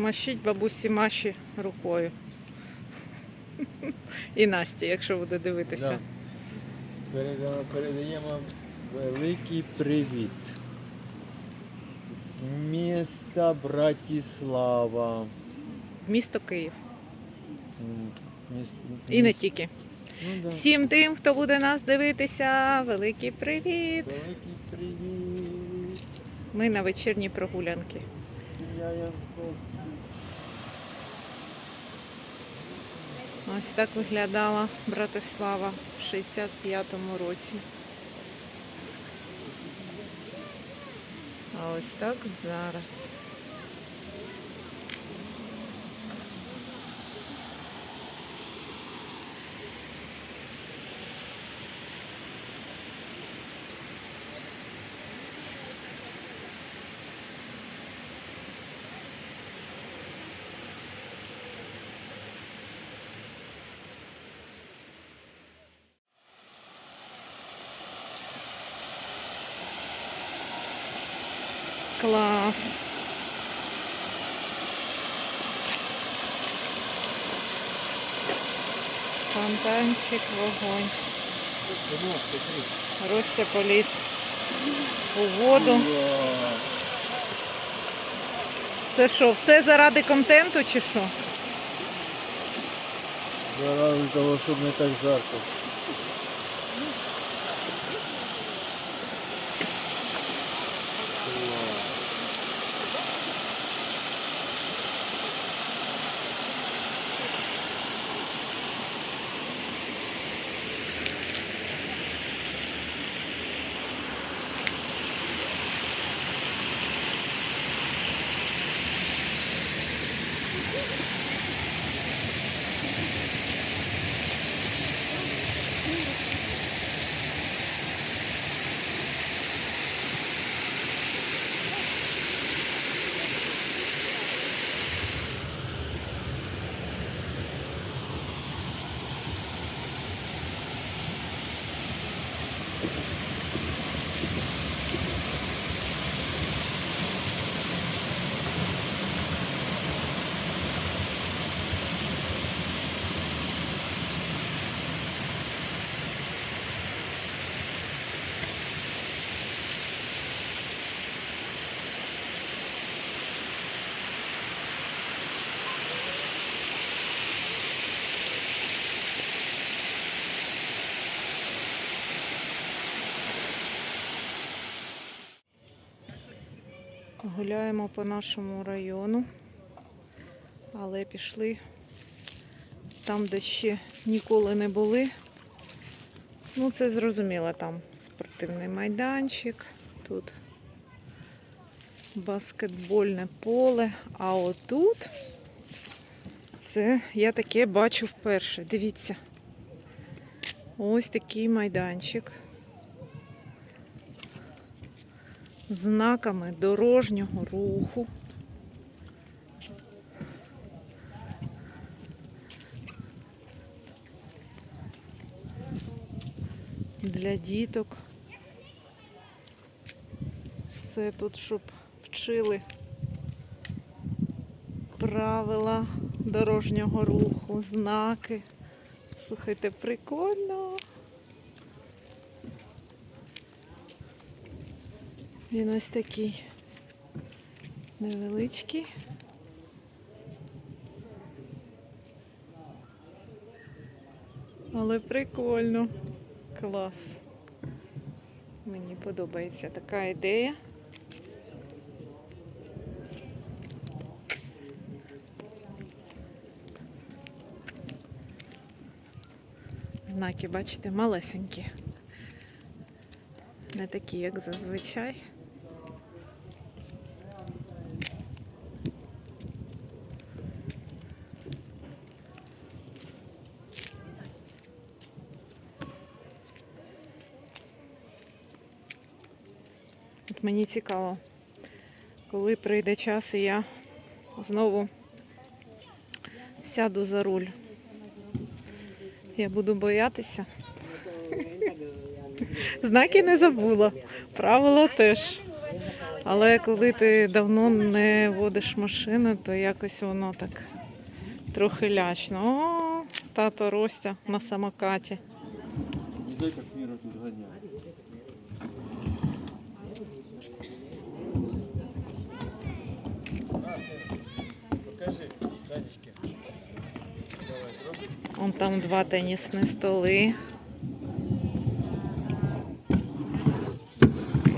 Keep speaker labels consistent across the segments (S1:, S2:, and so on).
S1: Помашіть бабусі Маші рукою. І Насті, якщо буде дивитися.
S2: Да. Переда- Передаємо великий привіт. З міста Братіслава.
S1: Місто Київ.
S2: М, міс-
S1: І не тільки.
S2: Ну, да.
S1: Всім тим, хто буде нас дивитися, великий привіт!
S2: Великий привіт.
S1: Ми на вечірній прогулянки.
S2: Я Янковський.
S1: Ось так виглядала Братислава в 65-му році. А ось так зараз. Клас. Фонтанчик, вогонь. Ростя поліз у воду. Це що, все заради контенту чи що?
S2: Заради того, щоб не так жарко.
S1: Гуляємо по нашому району, але пішли там, де ще ніколи не були. Ну, це зрозуміло, там спортивний майданчик, тут баскетбольне поле, а отут це я таке бачу вперше. Дивіться. Ось такий майданчик. Знаками дорожнього руху. Для діток. Все тут, щоб вчили правила дорожнього руху, знаки. Слухайте, прикольно. Він ось такий невеличкий. Але прикольно. Клас. Мені подобається така ідея. Знаки, бачите, малесенькі. Не такі, як зазвичай. Мені цікаво, коли прийде час і я знову сяду за руль. Я буду боятися. Знаки не забула. Правила теж. Але коли ти давно не водиш машину, то якось воно так трохи лячно. О, тато Ростя на самокаті. Там два тенісні столи.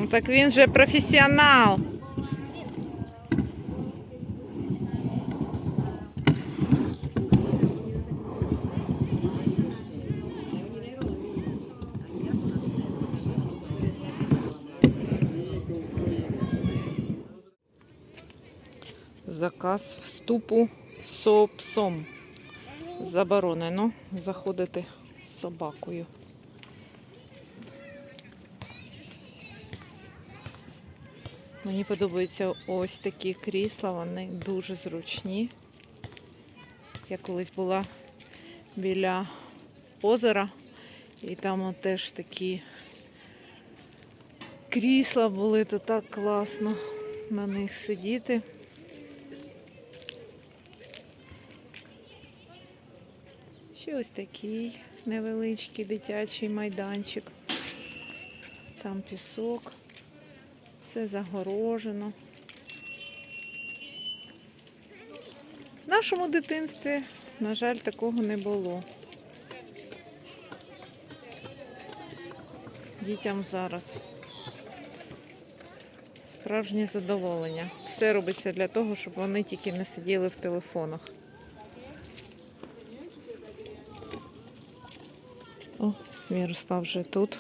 S1: Ну так він же професіонал. Заказ вступу з псом. Заборонено заходити з собакою. Мені подобаються ось такі крісла, вони дуже зручні. Я колись була біля озера, і там теж такі крісла були, то так класно на них сидіти. Ще ось такий невеличкий дитячий майданчик. Там пісок. Все загорожено. В нашому дитинстві, на жаль, такого не було. Дітям зараз справжнє задоволення. Все робиться для того, щоб вони тільки не сиділи в телефонах. О, Мірослав вже тут.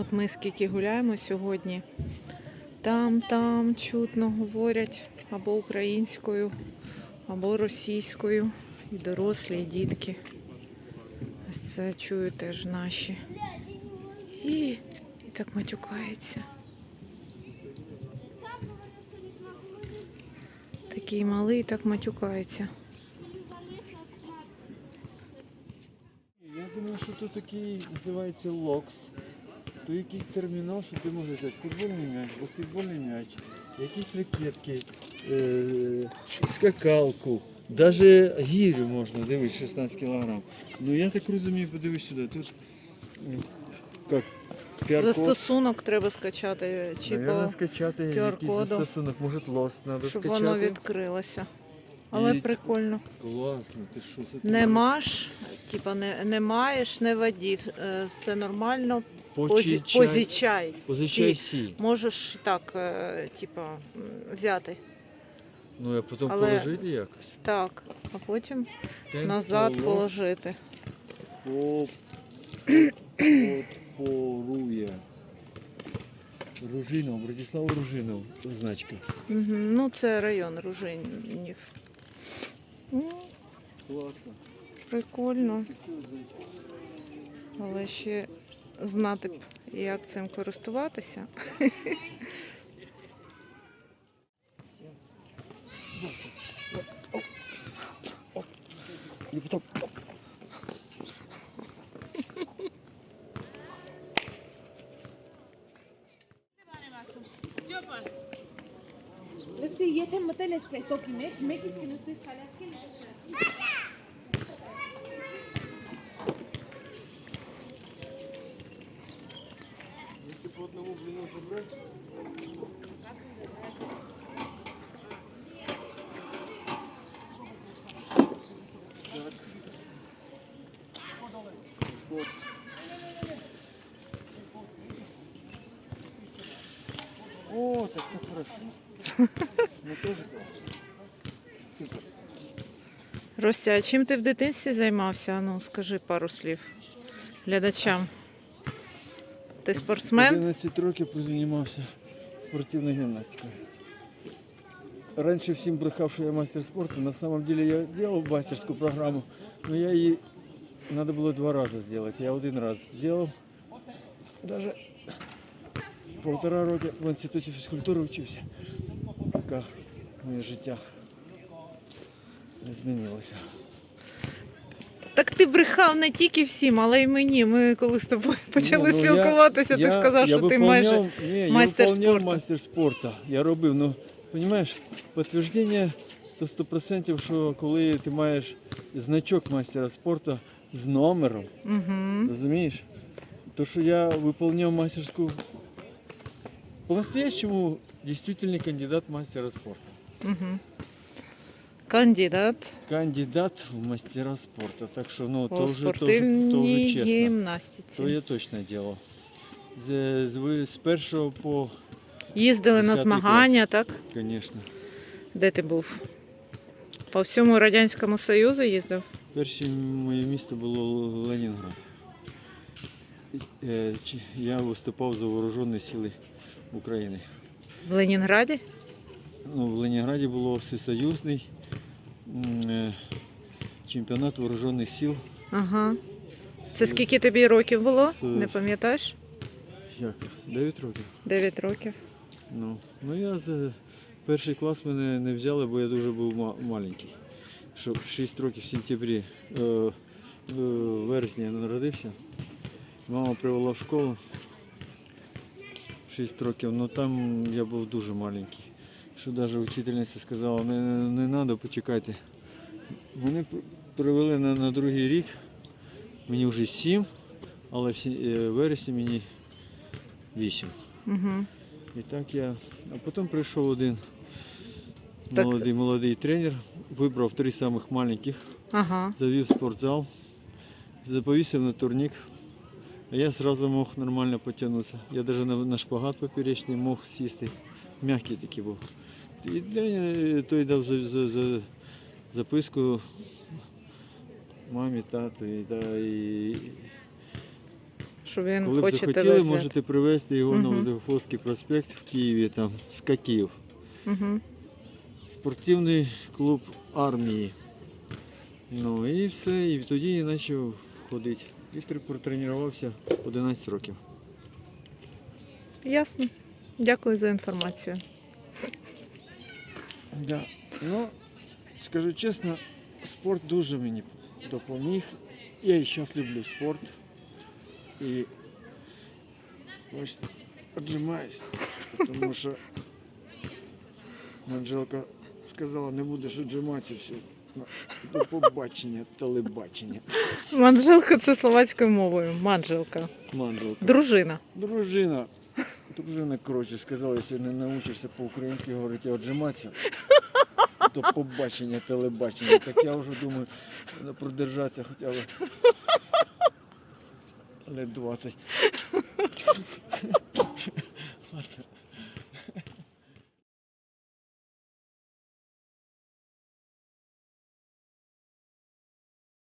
S1: От ми скільки гуляємо сьогодні. Там, там чутно говорять або українською, або російською. І дорослі, і дітки. Ось це чую теж наші. І, і так матюкаються. Такий малий так матюкається.
S2: Я думаю, що тут такий називається локс. То якийсь термінал, що ти можеш взяти футбольний м'яч, баскетбольний м'яч, якісь ракетки, е- скакалку, навіть гірю можна, дивись, 16 кг. Ну я так розумію, подивись сюди, тут як, QR-код.
S1: Застосунок треба скачати, чи
S2: Наверно,
S1: по,
S2: скачати
S1: QR-коду.
S2: застосунок, може лост треба
S1: щоб
S2: скачати.
S1: воно відкрилося. Але
S2: І-
S1: прикольно.
S2: Класно, ти що це
S1: Не
S2: таке?
S1: маш, типа не, не маєш, не водів. е, Все нормально.
S2: Почичай.
S1: позичай.
S2: Позичай сі.
S1: Можеш так, типа, взяти.
S2: Ну я потім
S1: Але-
S2: положити якось.
S1: Так, а потім
S2: Темп
S1: назад положити.
S2: Поп- Подпорує. Ружинов, Братислав Ружинов, значка.
S1: Угу. Ну, це район Ружинів. Ну,
S2: Класно.
S1: прикольно. Але ще знати б, як цим користуватися.
S3: Степа. Лиси, ете мотелес песок имеш,
S2: мекис кинес песок, аляски не О, так так хорошо. Ну тоже классно.
S1: Ростя, а чим ти в дитинстві займався? Ну, скажи пару слів глядачам. Ти спортсмен?
S2: 11 років позанімався спортивной гимнастикой. Раньше всем брехав, что я мастер спорта. На самом деле я делал мастерскую программу, но я її надо было два раза сделать. Я один раз сделал. Даже полтора роки в інституті фізкультури вчився. Поки моє життя не змінилося.
S1: Так ти брехав не тільки всім, але й мені. Ми коли з тобою почали
S2: Ні, ну,
S1: спілкуватися, ти сказав, що ти майже
S2: ні,
S1: майстер
S2: я
S1: спорту.
S2: майстер спорту. Я робив, ну, розумієш, підтвердження то 100%, що коли ти маєш значок майстера спорту з номером,
S1: Угу.
S2: розумієш, то, що я виповняв майстерську, по-настоящему дійсний кандидат майстера спорту.
S1: Угу. Кандидат
S2: Кандидат в мастера спорту. Так що, ну, то вже, то вже, то вже чесно.
S1: гімнастиці.
S2: То я точно делал. З, з, з першого по,
S1: Їздили на змагання, так?
S2: звісно.
S1: Де ти був? По всьому Радянському Союзу їздив?
S2: Перше моє місто було Ленінград. Е, Я виступав за вооружені сили України.
S1: В Ленінграді?
S2: Ну, в Ленінграді було всесоюзний е, чемпіонат вооружених сил.
S1: Ага. Це скільки тобі років було? Не пам'ятаєш?
S2: Як? 9 років.
S1: 9 років.
S2: Ну, ну я за перший клас мене не взяли, бо я дуже був ма- маленький. Що 6 років в сентябрі, е, в вересні я народився. Мама привела в школу 6 років, але там я був дуже маленький. Що навіть вчительниця сказала, не, не треба, почекайте. Мене привели на, на другий рік, мені вже 7, але в е, вересні мені 8.
S1: Угу.
S2: І так я. А потім прийшов один
S1: Так-
S2: молодий молодий тренер, вибрав три самих маленьких,
S1: Ага.
S2: завів в спортзал, заповісив на турнік. А я одразу мог нормально потягнутися. Я навіть на, на шпагат поперечний мог сісти. М'який такий був. І тренер е, той дав за, за, за, записку мамі, тату. І, та, і,
S1: Що він
S2: коли б
S1: хоче
S2: захотіли,
S1: тебе взяти.
S2: можете привезти його на
S1: Мгм.
S2: Проспект в Києві, там, з Катів.
S1: Угу.
S2: Спортивний клуб армії. Ну і все, і тоді я почав ходити. І протренувався 11 років.
S1: Ясно. Дякую за інформацію.
S2: Да. Ну, скажу чесно, спорт дуже мені допоміг. Я і зараз люблю спорт. І бачите, віджимаюсь, тому що Анжелка сказала, не будеш віджиматися все. До побачення, телебачення.
S1: Манжелка це словацькою мовою. Манжелка.
S2: Манжелка.
S1: Дружина.
S2: Дружина. Дружина, коротше, сказала, якщо не навчишся по-українськи говорити, віджиматися, то побачення, телебачення. Так я вже думаю, продержатися хоча б лет 20. Ладно.